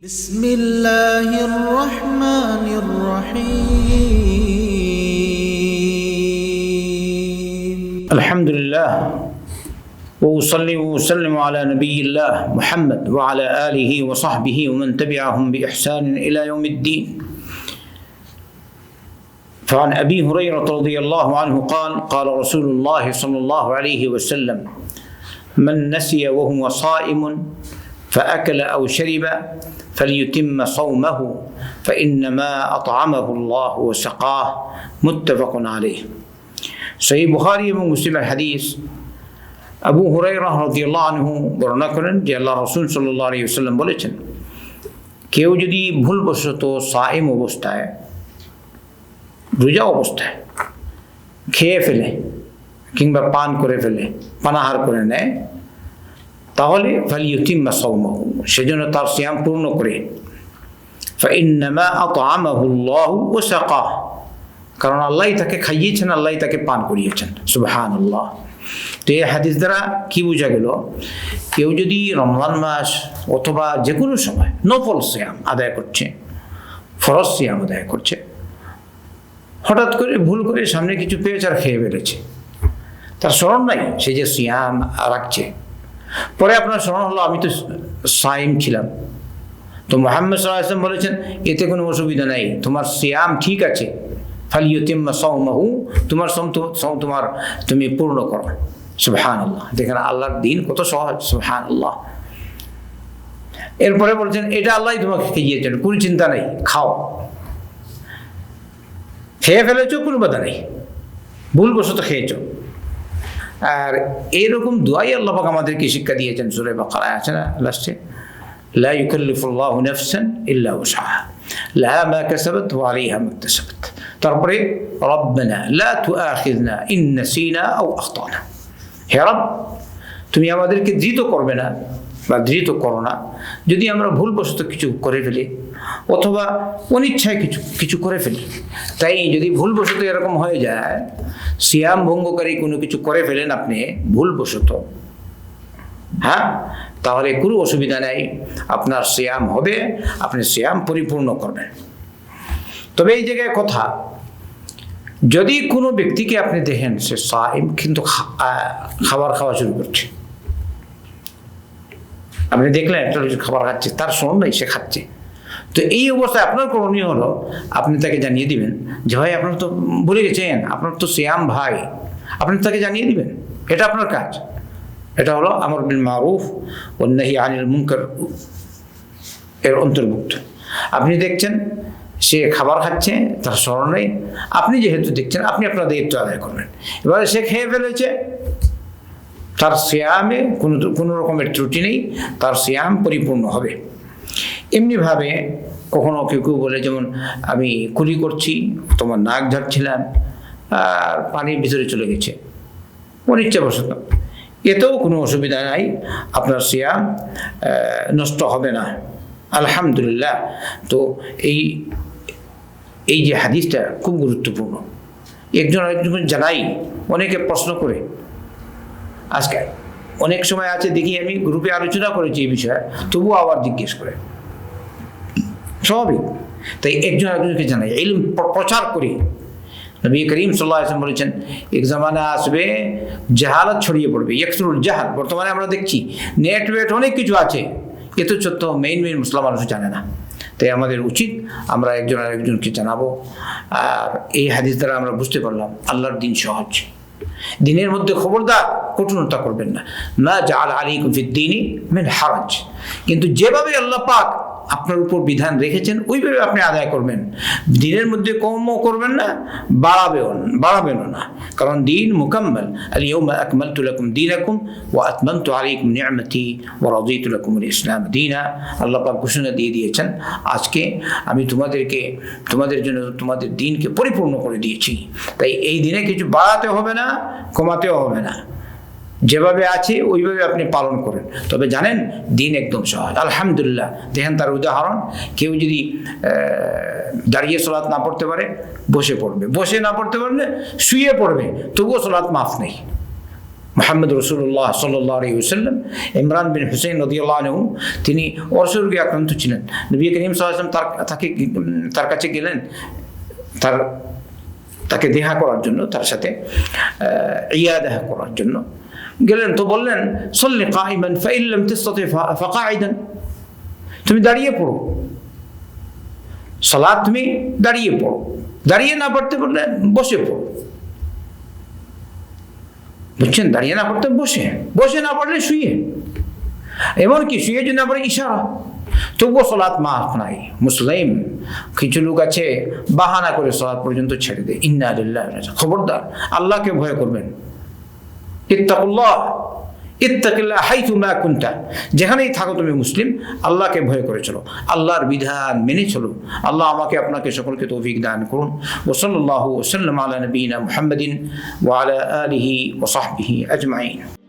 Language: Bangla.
بسم الله الرحمن الرحيم. الحمد لله وأصلي وأسلم على نبي الله محمد وعلى آله وصحبه ومن تبعهم بإحسان إلى يوم الدين. فعن أبي هريرة رضي الله عنه قال قال رسول الله صلى الله عليه وسلم من نسي وهو صائم فأكل أو شرب فليتم صومه فإنما أطعمه الله وسقاه متفق عليه সেই বুখারি এবং মুসলিমের হাদিস আবু হুরাইরা রাদিয়াল্লাহু আনহু বর্ণনা করেন যে আল্লাহ রসুল সাল্লাল্লাহু আলাইহি ওয়াসাল্লাম বলেছেন কেউ যদি ভুলবশত সাইম অবস্থায় রোজা অবস্থায় খেয়ে ফেলে কিংবা পান করে ফেলে পানাহার করে নেয় তাহলে সেজন্য তার শ্যাম পূর্ণ করে। কারণ আল্লাহ তাকে খাইয়েছেন, আল্লাহ তাকে পান করিয়েছেন। সুবাহান আল্লাহ তো এই হাদিস দ্বারা কি বোঝা গেল? কেউ যদি রমজান মাস অথবা যে কোনো সময় নফল শ্যাম আদায় করছে, ফরজ শ্যাম আদায় করছে, হঠাৎ করে ভুল করে সামনে কিছু পেয়েছে আর খেয়ে ফেলেছে, তার স্মরণ নাই সে যে শ্যাম রাখছে। পরে আপনার স্মরণ হলো, আমি তো সাইম ছিলাম। তো মোহাম্মদ সাল্লাহ আসলাম বলেছেন, এতে কোনো অসুবিধা নেই, তোমার সিয়াম ঠিক আছে। ফালিয়তিম্মা সৌমাহু তোমার সম তোমার, তুমি পূর্ণ করো। সুবহান আল্লাহ দেখেন আল্লাহর দিন কত সহজ সুবহান আল্লাহ এরপরে বলছেন, এটা আল্লাহ তোমাকে খাইয়েছেন কোনো চিন্তা নেই, খাও। খেয়ে ফেলেছো, কোনো বাধা নেই। ভুলবশত খেয়েছো। আর এইরকম দোয়াই আল্লাপাক আমাদেরকে শিক্ষা দিয়েছেন সুরে বাকালায় আছে না? লাস্টে লা ইউকাল্লিফুল্লাহ নাফসান ইল্লা উসাহা লাহা মা কাসাবাত ওয়া আলাইহা মা কাসাবাত তারপরে, রব্বানা লা তুআখিযনা ইন নাসিনা আও আখতানা। হে রব, তুমি আমাদেরকে জিত করবে না। বা ধৃত করো না। যদি আমরা ভুলবশত কিছু করে ফেলি অথবা অনিচ্ছায় কিছু কিছু করে ফেলি, তাই যদি ভুলবশত এরকম হয়ে যায়, সিয়াম ভঙ্গকারী কোনো কিছু করে ফেলেন আপনি ভুলবশত হ্যাঁ? তাহলে কোনো অসুবিধা নেই, আপনার শ্যাম হবে, আপনি শ্যাম পরিপূর্ণ করবেন। তবে এই জায়গায় কথা, যদি কোনো ব্যক্তিকে আপনি দেখেন সে সাইম, কিন্তু খাবার খাওয়া শুরু করছে আপনি দেখলেন একটা খাবার খাচ্ছে, তার শোন নাই, সে খাচ্ছে। তো এই অবস্থায় আপনার করণীয় হলো, আপনি তাকে জানিয়ে দিবেন যে, ভাই, আপনার তো ভুলে গেছেন, আপনার তো শ্যাম ভাই। আপনি তাকে জানিয়ে দিবেন, এটা আপনার কাজ। এটা হলো আমর বিল মারুফ অন্যাহি আনিল মুনকার এর অন্তর্ভুক্ত। আপনি দেখছেন, সে খাবার খাচ্ছে, তার স্মরণ নেই। আপনি যেহেতু দেখছেন, আপনি আপনার দায়িত্ব আদায় করবেন। এবারে সে খেয়ে ফেলেছে তার শ্যামে কোনো কোনো রকমের ত্রুটি নেই, তার শ্যাম পরিপূর্ণ হবে। এমনিভাবে কখনো কেউ কেউ বলে, যেমন আমি কুলি করছি, তোমার নাক ঝাড়ছিলাম, আর পানির ভিতরে চলে গেছে। অনিচ্ছাবশত। এতেও কোনো অসুবিধা নাই, আপনার সিয়াম নষ্ট হবে না। আলহামদুলিল্লাহ। তো এই এই যে হাদিসটা খুব গুরুত্বপূর্ণ। একজন আরেকজন জানাই, অনেকে প্রশ্ন করে আজকে। অনেক সময় আছে, দেখি আমি গ্রুপে আলোচনা করেছি এই বিষয়ে, তবুও আবার জিজ্ঞেস করে। স্বাভাবিক। তাই একজন একজনকে জানাই। এই প্রচার করি। নবী করিম সাল্লাহ আসলাম বলেছেন, এক জামানা আসবে, জাহালত ছড়িয়ে পড়বে। একসুরুল জাহাল। বর্তমানে আমরা দেখছি, নেট ওয়েট অনেক কিছু আছে। এ তো সত্য মেইন মেইন মুসলাম মানুষ জানে না। তাই আমাদের উচিত, আমরা একজন আরেকজনকে জানাব। আর এই হাদিস দ্বারা আমরা বুঝতে পারলাম, আল্লাহর দিন সহজ। দিনের মধ্যে খবরদার, কঠোরতা করবেন না। না জাল আলী কুফিদ্দিনী মেন হারাজ। কিন্তু যেভাবে আল্লাহ পাক আপনার উপর বিধান রেখেছেন, ওইভাবে আপনি আদায় করবেন। দিনের মধ্যে কমও করবেন না, বাড়াবেও বাড়াবেনও না। কারণ দিন মুকাম্মাল। আল ইয়াউমা আকমালতু লাকুম দীনাকুম ওয়া আতমামতু আলাইকুম নি'মাতি ওয়া রাদিতু লাকুম আল ইসলাম দীনা। আল্লাহ পাক ঘোষণা দিয়ে দিয়েছেন, আজকে আমি তোমাদেরকে, তোমাদের জন্য তোমাদের দিনকে পরিপূর্ণ করে দিয়েছি। তাই এই দিনে কিছু বাড়াতে হবে না, কমাতেও হবে না। যেভাবে আছে, ওইভাবে আপনি পালন করেন। তবে জানেন, দিন একদম সহজ। আলহামদুলিল্লাহ, দেখেন তার উদাহরণ। কেউ যদি দাঁড়িয়ে সলাৎ না পড়তে পারে, বসে পড়বে। বসে না পড়তে পারলে শুয়ে পড়বে, তবুও সলাৎ মাফ নেই। মোহাম্মদ রসুল্লাহ ওসাল্লাম ইমরান বিন হুসেন রদিয়াল্লাহ তিনি অরসরোগে আক্রান্ত ছিলেন। নবী করিম সাল্লাম তার তাকে তার কাছে গেলেন, তার, তাকে দেহা করার জন্য, তার সাথে ইয়া দেখা করার জন্য। গেলেন তো বললেন, সল্লি কাইমান ফাইল্লাম তিস্তাতে ফাকাইদান তুমি দাঁড়িয়ে পড়ো। সালাদ তুমি দাঁড়িয়ে পড়ো। দাঁড়িয়ে না পড়তে বললে বসে পড়ো। বুঝছেন? দাঁড়িয়ে না পড়তে বসে। বসে না পড়লে শুয়ে। এমনকি শুয়ে যদি না পড়ে ইশারা। তবুও সলাৎ মাফ নাই। মুসলিম, কিছু লোক আছে, বাহানা করে সলাৎ পর্যন্ত ছেড়ে দেয়। ইন্না খবরদার, আল্লাহকে ভয় করবেন। ইত্তাকুল্লাহ। ইত্তাকিল্লাহ হাইতু মা কুন্টা যেখানেই থাকো তুমি মুসলিম, আল্লাহকে ভয় করে চলো। আল্লাহর বিধান মেনে চলো। আল্লাহ আমাকে আপনাকে সকলকে তৌফিক দান করুন। ওসল্লাহ ওসাল্লাম আলা নবীনা মোহাম্মদিন ওয়ালা আলিহি ওসাহবিহি আজমাইন।